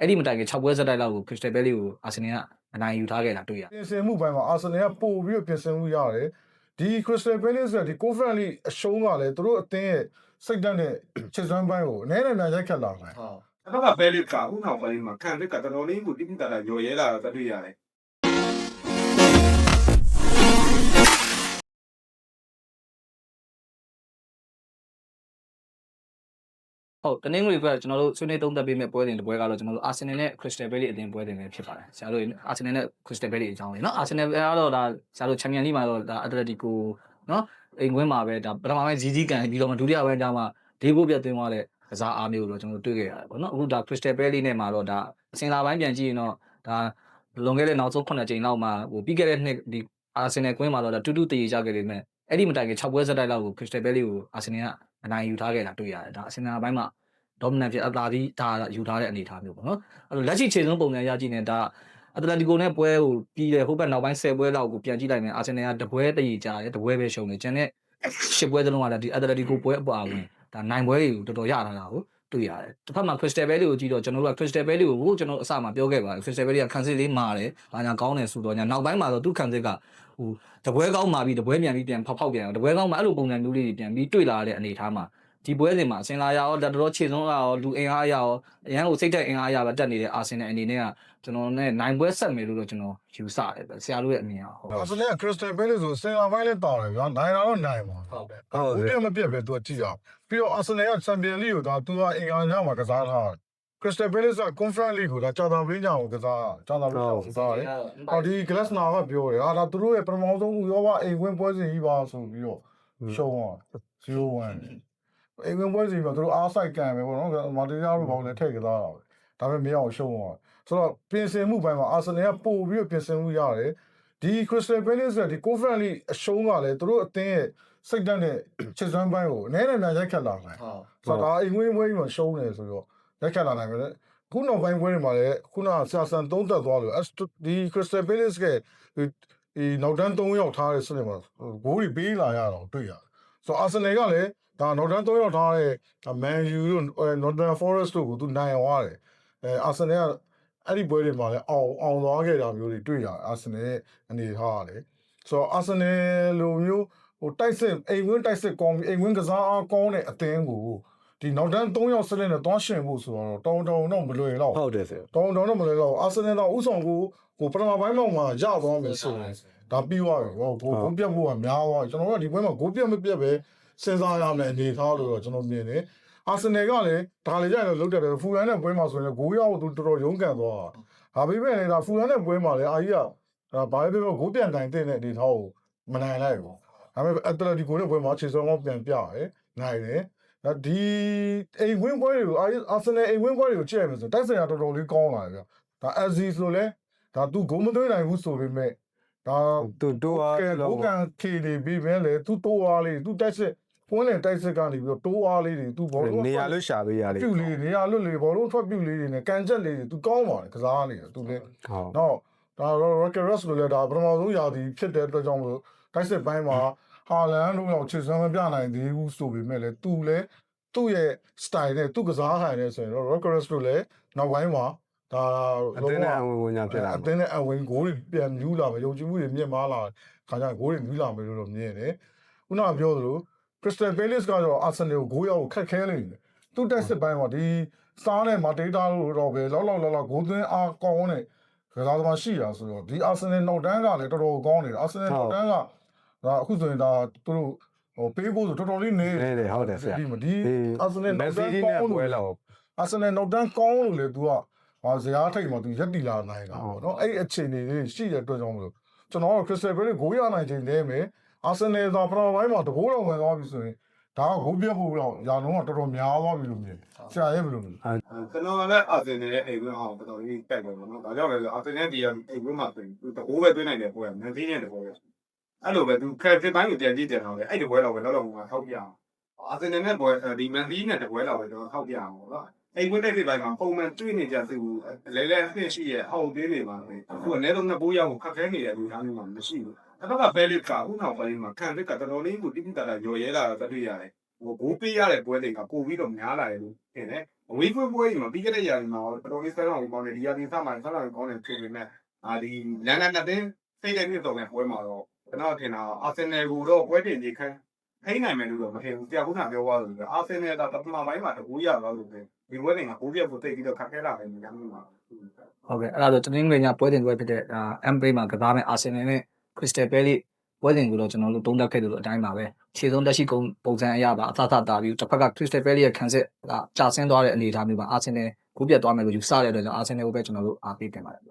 အဲ့ဒီမတိုင်ခင်6ပွဲဆက်တိုက်လောက်ကို Crystal Palace ကိုအာဆင်နယ်ကအနိုင်ယူထားခဲ့တာတွေ့ရတယ်ပြင်ဆင်မှုပိုင်းမှာအာဆင်နယ်ကပို့ပြီးတော့ပြင်ဆင်မှုရတယ်ဒီ Crystal Palace ကဒီ Conference League အရှုံးကလည်းသူတို့အသင်းရဲ့စိတ်ဓာတ်နဲ့ချစ်စွမ်းပိုင်းကိုအနည်းနဲ့များရိုက်ခတ်လာတယ်ဟုတ်အဲ့တော့ကဘယ်လစ်ကဥနောက်ပိုင်းမှာခံလစ်ကတော်တော်လေးကိုတိတိတတ်တာရော်ရဲလာတာတွေ့ရတယ် ဟုတ်တနင်္ဂနွေဘက်ကျွန်တော်တို့ဆွေးနွေးသုံးသပ်ပေးမယ့်ပွဲစဉ်တစ်ပွဲကတော့ကျွန်တော်တို့အာဆင်နယ်နဲ့ Crystal Palace အသင်းပွဲစဉ်ပဲဖြစ်ပါတယ်ဆရာတို့အာဆင်နယ်နဲ့ Crystal Palace အကြောင်းလေနော်အာဆင်နယ်ကတော့ဒါဆရာတို့ Champions League မှာတော့ဒါ Atletico နော်အိမ်ကွင်းမှာပဲဒါပထမပိုင်းဇီးဇီးကန်ပြီးတော့မှဒုတိယပိုင်းကျမှဒေးကိုပြတ်သွင်းသွားတဲ့ကစားအားမျိုးတော့ကျွန်တော်တို့တွေ့ခဲ့ရတယ်ပေါ့နော်အခုဒါ Crystal Palace နဲ့မှာတော့ဒါအစင်လာပိုင်းပြန်ကြည့်ရင်တော့ဒါလွန်ခဲ့တဲ့နောက်ဆုံး9ချိန်လောက်မှာဟိုပြီးခဲ့တဲ့နှစ်ဒီအာဆင်နယ်ကွင်းမှာတော့ဒါတူတူတည်ကြခဲ့ပေမဲ့အဲ့ဒီမတိုင်ခင်6ပွဲဆက်တိုက်လောက်ကို Crystal Palace ကိုအာဆင်နယ်က အနိုင်ယူထားခဲ့တာတွေ့ရတယ်ဒါအစင်လာပိုင်းမှာ dominant ဖြစ်အသာဒီဒါယူထားတဲ့အနေအထားမျိုးပေါ့နော်အဲ့လိုလက်ရှိခြေဆုံးပုံစံရကြည့်နေဒါအတလက်တီကိုနဲ့ပွဲကိုပြီးတယ်ဟိုဘက်နောက်ပိုင်း10ပွဲလောက်ကိုပြန်ကြည့်လိုက်မယ်အာဆင်နယ်ကတပွဲတည်ကြတယ်တပွဲပဲရှုံးတယ်ကျန်တဲ့10ပွဲသလုံးကလည်းဒီအတလက်တီကိုပွဲအပေါ်အဝင်ဒါနိုင်ပွဲတွေကိုတော်တော်ရလာတာကိုတွေ့ ရတယ်တစ်ဖက်မှာ Crystal Palace ကိုကြည့်တော့ကျွန်တော်တို့က Crystal Palace ကိုကိုကျွန်တော်အစမှာပြောခဲ့ပါတယ် Crystal Palace ကခံစစ်လေးမာတယ်ဘာညာကောင်းတယ်ဆိုတော့ညာနောက်ပိုင်းမှာတော့သူခံစစ်ကဟိုတပွဲကောင်းမာပြီးတပွဲပြန်ပြီးပြန်ဖောက်ဖောက်ပြန်အောင်တပွဲကောင်းမှာအဲ့လိုပုံစံမျိုးလေးတွေပြန်ပြီးတွေ့လာတဲ့အနေအထားမှာ ဒီပွဲစဉ်မှာအစင်လာရရောတော်တော်ခြေဆုံးလာရောလူအင်အားရရောအရန်ကိုစိတ်သက်အင်အားရပါတက်နေတဲ့အာဆင်နယ်အနေနဲ့ကကျွန်တော်နဲ့နိုင်ပွဲဆက်မယ်လို့တော့ကျွန်တော်ယူဆတယ်ပဲဆရာတို့ရဲ့အမြင်อ่ะဟုတ်အာဆင်နယ်က Crystal Palace ဆိုစင်လာပိုင်းလည်းတာတယ်ဗျာနိုင်တာတော့နိုင်ပါဟုတ်တယ်ဟုတ်ဘူးတယ်ပြမပြတ်ပဲသူကကြည့်အောင်ပြီးတော့အာဆင်နယ်က Champions League ကိုဒါသူကအင်္ဂါညမှာကစားထားတယ် Crystal Palace က Conference League ကိုဒါကြာတာပင်းကြောင်ကိုကစားကြာတာပင်းကြောင်ကိုကစားတယ်ဟောဒီ Glasner ကပြောတယ်ဟာဒါသူတို့ရဲ့ပထမဆုံးဥရောပအိမ်ဝင်ပွဲစဉ်ကြီးပါဆိုပြီးတော့ရှုံးသွား0-1 အိမ်ဝင်ပွဲစဉ်မှာသူတို့အားဆိုင်ကန်ပဲပေါ့နော်မာတီယာတို့ဘောင်းလည်းထည့်ကစားတာပဲဒါပေမဲ့မရအောင်ရှုံးသွားဆိုတော့ပြင်ဆင်မှုပိုင်းမှာအာဆင်နယ်ကပို့ပြီးတော့ပြင်ဆင်မှုရတယ်ဒီ Crystal Palace ကဒီ Conference League အရှုံးကလည်းသူတို့အသင်းရဲ့စိတ်ဓာတ်နဲ့ချစ်စွမ်းပိုင်းကိုအနည်းနဲ့များရိုက်ခတ်လာတယ်ဟုတ်ဆိုတော့ဒါအိမ်ဝင်ပွဲကြီးမှာရှုံးနေဆိုတော့လက်ခံလာနိုင်မယ်လေခုနောက်ပိုင်းပွဲတွေမှာလည်းခုနကဆာဆန်သုံးသက်သွားလို့ဒီ Crystal Palace ကဒီဒီနောက်တန်း3ရောက်ထားတဲ့စနစ်မှာဂိုးတွေပေးလာရတော့တွေ့ရတယ်ဆိုတော့ Arsenal ကလည်း ဒါနောက်တန်း3ရောက်ထားတဲ့ Man U တို့ Northern Forest တို့ကိုသူနိုင်သွားတယ်အဲ Arsenal ကအဲ့ဒီပွဲတွေမှာလည်းအောင်အောင်သွားခဲ့တာမျိုးတွေတွေ့ရတယ် Arsenal ရဲ့အနေထားရတယ်ဆိုတော့ Arsenal လိုမျိုးဟိုတိုက်စစ်အိမ်ဝင်တိုက်စစ်ကောင်းပြီးအိမ်ဝင်ကစားအားကောင်းတဲ့အသင်းကိုဒီနောက်တန်း3ယောက်စလင်းနဲ့တွားရှင်ဖို့ဆိုတော့တောင်းတောင်းတော့မလွယ်တော့ဟုတ်တယ်ဆရာတောင်းတောင်းတော့မလွယ်တော့အာဆင်နယ်တော့ဥဆောင်ကိုကိုပထမပိုင်းတော့မှရသွားမယ်ဆိုရင်ဒါပြီးသွားပြီဟောကိုဂိုးပြတ်ဖို့ကများသွားပြီကျွန်တော်တို့ကဒီပွဲမှာဂိုးပြတ်မပြတ်ပဲ စဉ်းစားရမယ်အနေထားလို့တော့ကျွန်တော်မြင်တယ်အာဆင်နယ်ကလည်းဒါလည်းကြိုက်လို့လုတ်တယ်ဖူလန်နဲ့ပွဲမှာဆိုရင်ဂိုးရောက်သူတော်တော်ရုန်းကန်သွားတာဒါပေမဲ့လည်းဒါဖူလန်နဲ့ပွဲမှာလည်းအာကြီးကဒါဘာပဲပြောဂိုးပြန်တိုင်တဲ့အနေထားကိုမနိုင်လိုက်ဘူးဒါပေမဲ့အက်တလက်တီကိုနဲ့ပွဲမှာခြေစောင်းပြန်ပြရဲနိုင်တယ်ဒါဒီအိမ်ဝင်းပွဲတွေကိုအာအာဆင်နယ်အိမ်ဝင်းပွဲတွေကိုကြည့်ရမယ်ဆိုတိုက်ဆိုင်ရာတော်တော်လေးကောင်းလာတယ်ဗျဒါ SC ဆိုလဲဒါသူဂိုးမသွင်းနိုင်ဘူးဆိုပေမဲ့ဒါသူတို့အားကဲဂိုးကန်ခေနေပြီးပဲလေသူတိုးအားလေးသူတိုက်စစ် ပွင့်လေတိုက်စစ်ကနေပြီးတော့တိုးအားလေးတွေသူဘောလုံးနေရာလို့ရှာပေးရလေပြုတ်လေးနေရာလွတ်လေးဘောလုံးထွက်ပြုတ်လေးတွေနဲ့ကန်ချက်လေးတွေသူကောင်းပါတယ်ကစားနေတယ်သူလည်းဟုတ်တော့ဒါ Rocket Rush လို့လည်းဒါပထမဆုံးရာသီဖြစ်တဲ့အတွက်ကြောင့်မလို့တိုက်စစ်ပိုင်းမှာဟာလန်တို့တော့ချစ်စွမ်းမပြနိုင်သေးဘူးဆိုပေမဲ့လည်းသူလည်းသူ့ရဲ့ style နဲ့သူ့ကစားဟန်နဲ့ဆိုရင်တော့ Rocket Rush တို့လည်းနောက်ပိုင်းမှာဒါအတင်းနဲ့အဝင်ဝင်ညာဖြစ်လာအတင်းနဲ့အဝင်ဂိုးတွေပြန်မြူးလာမယ်ယုံကြည်မှုတွေမြင့်မားလာခါကျရင်ဂိုးတွေမြူးလာမယ်လို့တော့မြင်တယ်ခုနကပြောသလို Crystal Palace ကတော့ Arsenal ကိုဂိုးရောက်ကိုခက်ခဲနေတယ်သူ့တက်စစ်ပိုင်းမှာဒီစားနဲ့မာတေးတာလို့တော့ပဲလောက်လောက်လောက်လောက်ဂိုးသွင်းအားကောင်းတဲ့ကစားသမားရှိတာဆိုတော့ဒီ Arsenal နောက်တန်းကလည်းတော်တော်ကောင်းနေတယ် Arsenal နောက်တန်းကဒါအခုဆိုရင်ဒါသူတို့ဟိုပေးဖို့ဆိုတော်တော်လေးနေနေတယ်ဟုတ်တယ်ဆရာဒီမဒီဒီ Arsenal မနောက်က်တဆီန်းဒီကောနဲ့င်းပွဲလို့လောက်အာဆင်နယ်နောက်တန်းကောင်းလို့လေ तू ကဟာဇရာထိတ်မှာ तू ရက်တီလာနိုင်တာပေါ့နော်အဲ့ဒီအခြေအနေလေးရှိတဲ့အတွက်ကြောင့်မလို့ကျွန်တော်က Crystal Palace ဂိုးရနိုင်ချိန်လဲမယ် အာဆင်နယ်သာပထမပိုင်းမှာတဘိုးတော်ဝင်သွားပြီဆိုရင်ဒါကဂိုးပြတ်ဖို့တော့ရာလုံးကတော်တော်များသွားပြီလို့မြင်ဆရာရဲ့ဘယ်လိုလဲကျွန်တော်ကလည်းအာဆင်နယ်ရဲ့အိမ်ဝင်အောင်တော်တော်လေးတက်တယ်ပေါ့နော်ဒါကြောင့်လည်းအာဆင်နယ်ဒီကအိမ်ဝင်မှာဆိုရင်သူတကိုးပဲသွင်းနိုင်တယ်ပွဲကမန်စီးနဲ့တကိုးပဲအဲ့လိုပဲသူခက်စစ်ပိုင်းကိုပြန်ကြည့်တယ်တော့လေအဲ့ဒီပွဲတော့ပဲလောက်လောက်မှာထောက်ပြအောင်အာဆင်နယ်နဲ့ပွဲဒီမန်စီးနဲ့တပွဲတော့ပဲတော့ထောက်ပြအောင်ပေါ့နော်အိမ်ဝင်တဲ့စစ်ပိုင်းမှာပုံမှန်တွေ့နေကြသူလဲလဲအဖြစ်ရှိရဲ့အောက်သေးနေပါပဲအခုအနည်းဆုံးနှစ်ပိုးရောက်ကိုခက်ခဲနေတဲ့လူသားမျိုးမှမရှိဘူး အဲ့တော့ကဘယ်လစ်ကဥနောက်ပိုင်းမှာခံလစ်ကတော်တော်လေးကိုတိတိတတ်တာရော်ရဲလာတာတွေ့ရတယ်ဟိုဘိုးပေးရတဲ့ပွဲတွေကပို့ပြီးတော့များလာတယ်လို့ထင်တယ်အဝေးပွဲပွဲကြီးမှာပြီးခဲ့တဲ့ရာသီမှာတော်တော်လေးဆက်အောင်ကောင်းတယ်ဒီရာသီစမှာဆက်အောင်ကောင်းတယ်ဖြစ်ပေမဲ့အာဒီလန်ဒန်နဲ့တင်းစိတ်တဲ့နှစ်စုံတဲ့ပွဲမှာတော့ကျွန်တော်ထင်တာအာဆင်နယ်ကိုတော့ပွဲတင်နေခန်းထိနိုင်မယ်လို့တော့မထင်ဘူးကြာခုနပြောသွားလို့အာဆင်နယ်ကပထမပိုင်းမှာတကူရသွားလို့ပဲဒီပွဲတင်ကကိုပြတ်ကိုတိတ်ပြီးတော့ခက်ခဲလာတယ်ညမှာဟုတ်ကဲ့အဲ့ဒါဆိုတနင်္ဂနွေညပွဲတင်ပွဲဖြစ်တဲ့ဒါ M Play မှာကစားမဲ့ Arsenal နဲ့ Crystal Palace ပွဲတင်ကိုတော့ကျွန်တော်တို့သုံးသပ်ခဲ့တယ်လို့အတိုင်းပါပဲခြေဆုံးလက်ရှိကုန်းပုံစံအရပါအသသတာပြီးတစ်ဖက်က Crystal Palace ရဲ့ခံစစ်ကကြာဆင်းသွားတဲ့အနေအထားမျိုးပါ Arsenal ကိုပြတ်သွားမယ်လို့ယူဆတဲ့အတွက်ကြောင့် Arsenal ကိုပဲကျွန်တော်တို့အားပေးတင်ပါတယ်